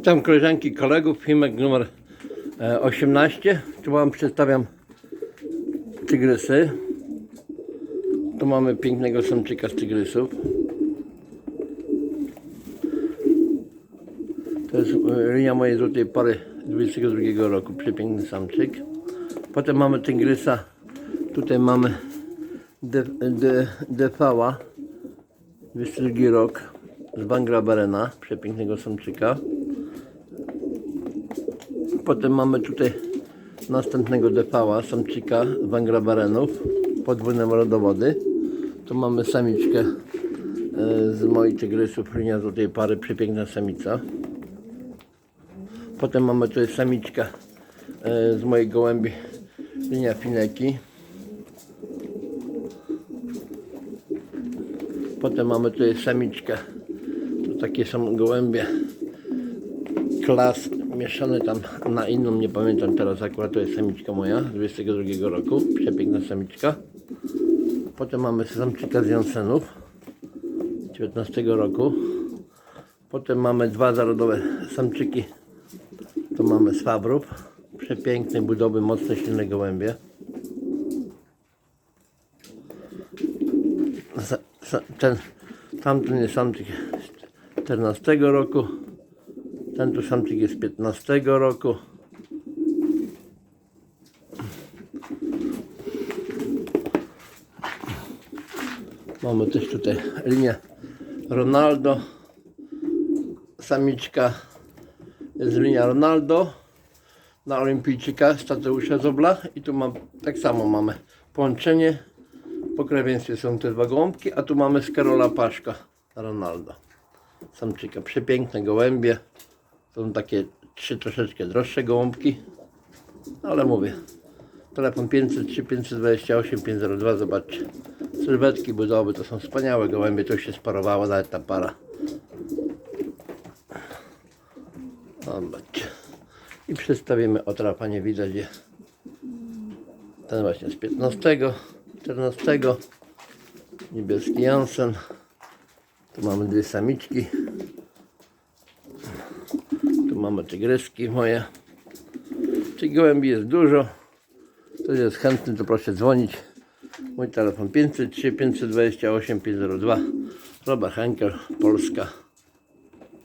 Witam koleżanki kolegów, filmek numer e, 18. Tu Wam przedstawiam tygrysy. Tu mamy pięknego samczyka z tygrysów. To jest e, linia mojej złotej pory 22 roku, przepiękny samczyk. Potem mamy tygrysa, tutaj mamy de, de, DV-a, 22 rok z Bangra Barena, przepięknego samczyka. Potem mamy tutaj następnego depała, samczyka Bangra Barenów, podwójne rodowody. Tu mamy samiczkę e, z moich tygrysów, linia złotej pary, przepiękna samica. Potem mamy tutaj samiczkę e, z mojej gołębi, linia fineki. Potem mamy tutaj samiczkę. Tu takie są gołębie klas mieszane tam na inną, nie pamiętam teraz akurat to jest samiczka moja z 22 roku, przepiękna samiczka. Potem mamy samczyka z Jansenów 19 roku. Potem mamy dwa zarodowe samczyki. Tu mamy z Fabrów, przepięknej budowy, mocne, silne gołębie. Ten, tamten jest samczyk z 14 roku. Ten tu samczyk jest z 15 roku. Mamy też tutaj linię Ronaldo. Samiczka jest linia Ronaldo na olimpijczyka z Tadeusza Zobla i tu mam, tak samo mamy połączenie w pokrewieństwie są te dwa gołąbki, a tu mamy z Karola Paszka Ronaldo samczyka, przepiękne gołębie są takie trzy troszeczkę droższe gołąbki ale mówię telefon 503 528 502 zobaczcie sylwetki budowy to są wspaniałe gołębie to się sparowało nawet ta para Zobaczcie. I przedstawimy otrapa, nie widać gdzie. Ten właśnie z 15, 14. Niebieski Jansen. Tu mamy dwie samiczki. Mamy tygryski moje. Tych gołębi jest dużo. Ktoś jest chętny, to proszę dzwonić. Mój telefon 503 528 502. Robert Henkel, Polska.